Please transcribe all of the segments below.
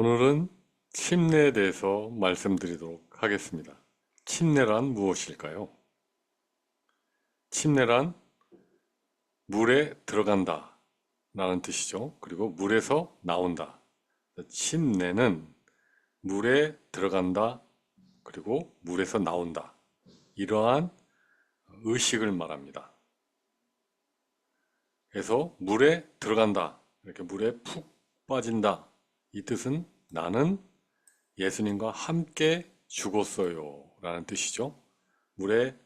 오늘은 침례에 대해서 말씀드리도록 하겠습니다. 침례란 무엇일까요? 침례란 물에 들어간다 라는 뜻이죠. 그리고 물에서 나온다. 침례는 물에 들어간다 그리고 물에서 나온다. 이러한 의식을 말합니다. 그래서 물에 들어간다. 이렇게 물에 푹 빠진다. 이 뜻은 나는 예수님과 함께 죽었어요. 라는 뜻이죠. 물에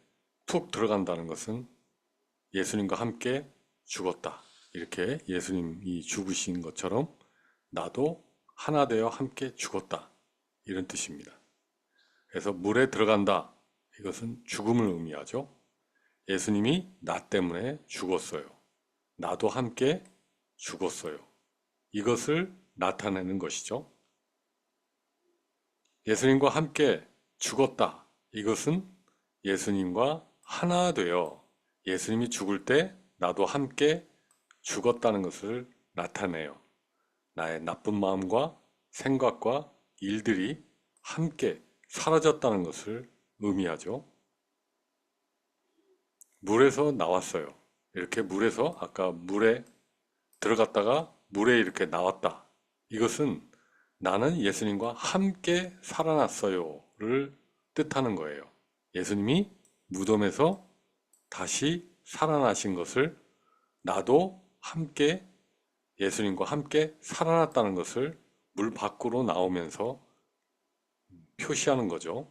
푹 들어간다는 것은 예수님과 함께 죽었다. 이렇게 예수님이 죽으신 것처럼 나도 하나 되어 함께 죽었다. 이런 뜻입니다. 그래서 물에 들어간다. 이것은 죽음을 의미하죠. 예수님이 나 때문에 죽었어요. 나도 함께 죽었어요. 이것을 나타내는 것이죠. 예수님과 함께 죽었다. 이것은 예수님과 하나 되어 예수님이 죽을 때 나도 함께 죽었다는 것을 나타내요. 나의 나쁜 마음과 생각과 일들이 함께 사라졌다는 것을 의미하죠. 물에서 나왔어요. 이렇게 물에서 아까 물에 들어갔다가 물에 이렇게 나왔다. 이것은 나는 예수님과 함께 살아났어요를 뜻하는 거예요. 예수님이 무덤에서 다시 살아나신 것을 나도 함께 예수님과 함께 살아났다는 것을 물 밖으로 나오면서 표시하는 거죠.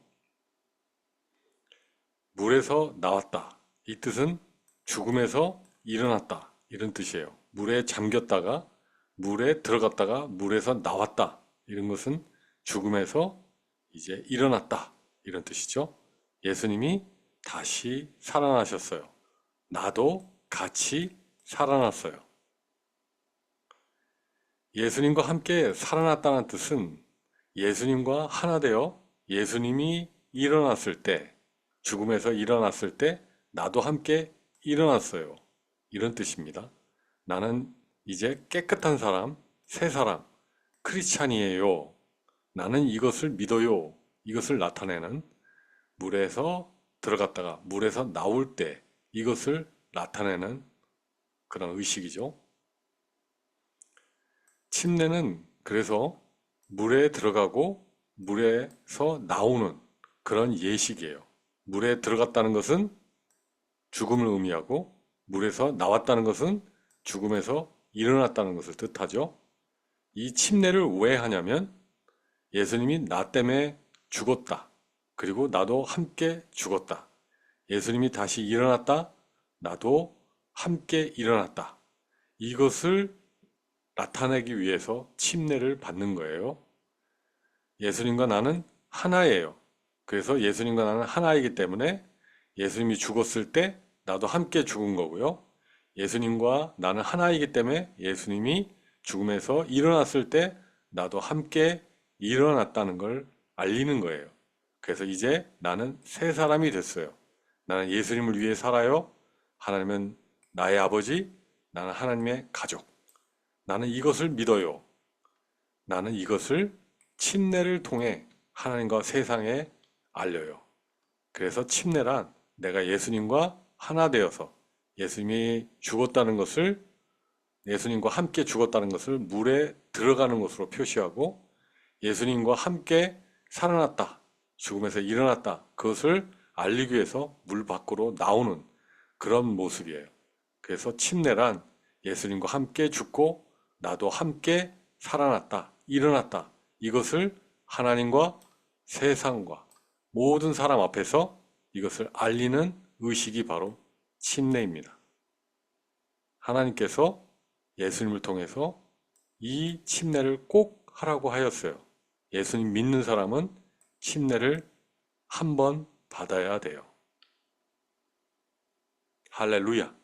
물에서 나왔다. 이 뜻은 죽음에서 일어났다. 이런 뜻이에요. 물에 잠겼다가 물에 들어갔다가 물에서 나왔다. 이런 것은 죽음에서 이제 일어났다. 이런 뜻이죠. 예수님이 다시 살아나셨어요. 나도 같이 살아났어요. 예수님과 함께 살아났다는 뜻은 예수님과 하나 되어 예수님이 일어났을 때, 죽음에서 일어났을 때 나도 함께 일어났어요. 이런 뜻입니다. 나는 이제 깨끗한 사람, 새 사람, 크리스찬이에요. 나는 이것을 믿어요. 이것을 나타내는 물에서 들어갔다가 물에서 나올 때 이것을 나타내는 그런 의식이죠. 침례는 그래서 물에 들어가고 물에서 나오는 그런 예식이에요. 물에 들어갔다는 것은 죽음을 의미하고 물에서 나왔다는 것은 죽음에서 일어났다는 것을 뜻하죠. 이 침례를 왜 하냐면 예수님이 나 때문에 죽었다. 그리고 나도 함께 죽었다. 예수님이 다시 일어났다. 나도 함께 일어났다. 이것을 나타내기 위해서 침례를 받는 거예요. 예수님과 나는 하나예요. 그래서 예수님과 나는 하나이기 때문에 예수님이 죽었을 때 나도 함께 죽은 거고요. 예수님과 나는 하나이기 때문에 예수님이 죽음에서 일어났을 때 나도 함께 일어났다는 걸 알리는 거예요. 그래서 이제 나는 새 사람이 됐어요. 나는 예수님을 위해 살아요. 하나님은 나의 아버지, 나는 하나님의 가족. 나는 이것을 믿어요. 나는 이것을 침례를 통해 하나님과 세상에 알려요. 그래서 침례란 내가 예수님과 하나 되어서 예수님이 죽었다는 것을 예수님과 함께 죽었다는 것을 물에 들어가는 것으로 표시하고 예수님과 함께 살아났다. 죽음에서 일어났다. 그것을 알리기 위해서 물 밖으로 나오는 그런 모습이에요. 그래서 침례란 예수님과 함께 죽고 나도 함께 살아났다. 일어났다. 이것을 하나님과 세상과 모든 사람 앞에서 이것을 알리는 의식이 바로 침례입니다. 하나님께서 예수님을 통해서 이 침례를 꼭 하라고 하였어요. 예수님 믿는 사람은 침례를 한 번 받아야 돼요. 할렐루야.